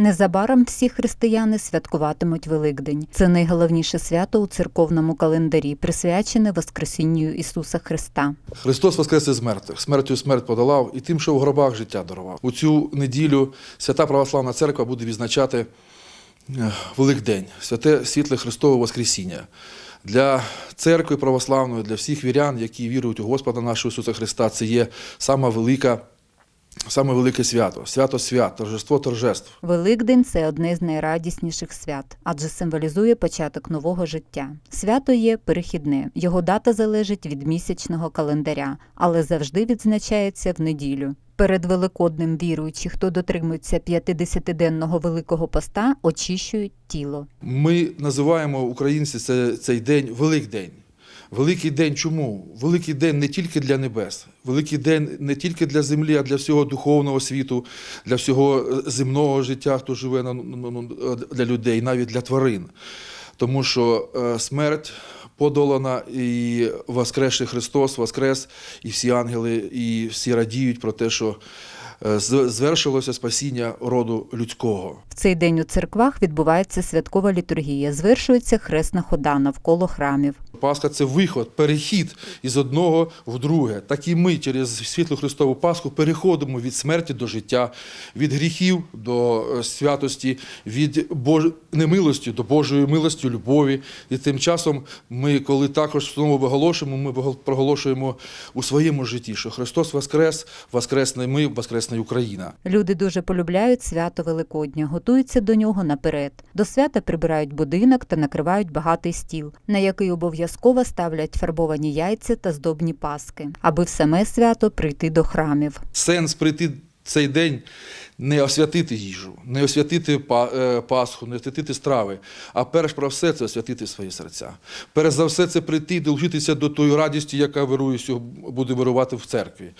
Незабаром всі християни святкуватимуть Великдень. Це найголовніше свято у церковному календарі, присвячене Воскресінню Ісуса Христа. Христос воскрес із мертвих, смертю смерть подолав і тим, що в гробах життя дарував. У цю неділю Свята Православна Церква буде відзначати е, Великдень, святе світле Христове Воскресіння. Для церкви православної, для всіх вірян, які вірують у Господа нашого Ісуса Христа, це є сама велика, саме велике свято, свято свят, торжество торжеств. Великдень це одне з найрадісніших свят, адже символізує початок нового життя. Свято є перехідне. Його дата залежить від місячного календаря, але завжди відзначається в неділю. Перед Великоднем віруючі, хто дотримується 50-денного великого поста, очищують тіло. Ми називаємо українці це, цей день Великдень. Великий день чому? Великий день не тільки для небес, великий день не тільки для землі, а для всього духовного світу, для всього е, земного життя, хто живе на- для людей, навіть для тварин. Тому що е, смерть подолана і воскресший Христос, воскрес, і всі ангели, і всі радіють про те, що е, звершилося спасіння роду людського. В цей день у церквах відбувається святкова літургія, звершується хресна хода навколо храмів. Пасха це виход, перехід із одного в друге. Так і ми через світлу Христову Пасху переходимо від смерті до життя, від гріхів до е, святості, від Бож... немилості до Божої милості, любові. І тим часом ми, коли також знову виголошуємо, ми проголошуємо у своєму житті, що Христос Воскрес, Воскресне ми, Воскресне Україна. Люди дуже полюбляють свято Великодня, готуються до нього наперед. До свята прибирають будинок та накривають багатий стіл, на який обов'язково ставлять фарбовані яйця та здобні паски, аби в саме свято прийти до храмів. Сенс прийти цей день не освятити їжу, не освятити е, Пасху, не освятити страви, а перш про все це освятити свої серця. Перш за все це прийти і долучитися до тої радісті, яка вирує буде вирувати в церкві.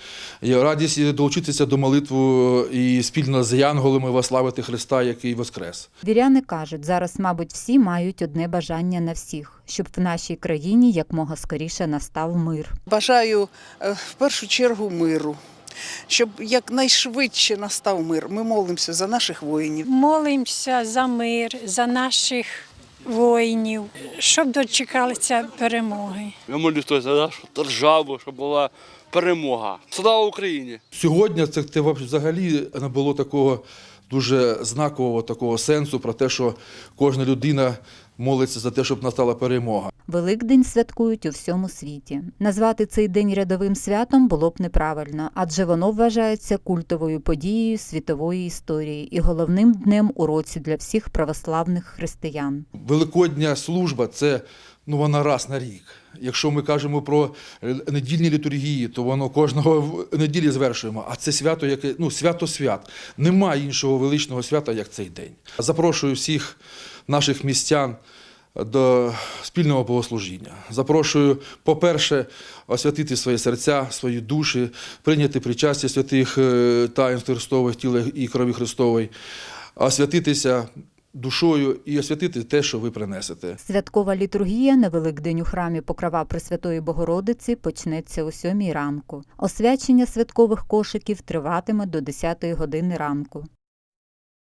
І радість долучитися до молитву і спільно з янголами вославити Христа, який воскрес. Віряни кажуть, зараз, мабуть, всі мають одне бажання на всіх, щоб в нашій країні якмога скоріше настав мир. Бажаю е, в першу чергу миру, щоб якнайшвидше настав мир. Ми молимося за наших воїнів. Молимося за мир, за наших воїнів, щоб дочекалися перемоги. Я молюся за нашу державу, щоб була перемога. Слава Україні! Сьогодні це, це взагалі не було такого дуже знакового такого сенсу про те, що кожна людина молиться за те, щоб настала перемога. Великдень святкують у всьому світі. Назвати цей день рядовим святом було б неправильно, адже воно вважається культовою подією світової історії і головним днем у році для всіх православних християн. Великодня служба це ну вона раз на рік. Якщо ми кажемо про недільні літургії, то воно кожного в- неділі звершуємо. А це свято, яке ну свято свят. Немає іншого величного свята, як цей день. Запрошую всіх наших містян. До спільного богослужіння. Запрошую, по-перше, освятити свої серця, свої душі, прийняти причастя святих е, таїнств Христових, тіла і крові Христової, освятитися душою і освятити те, що ви принесете. Святкова літургія на Великдень у храмі Покрова Пресвятої Богородиці почнеться о 7 ранку. Освячення святкових кошиків триватиме до 10 години ранку.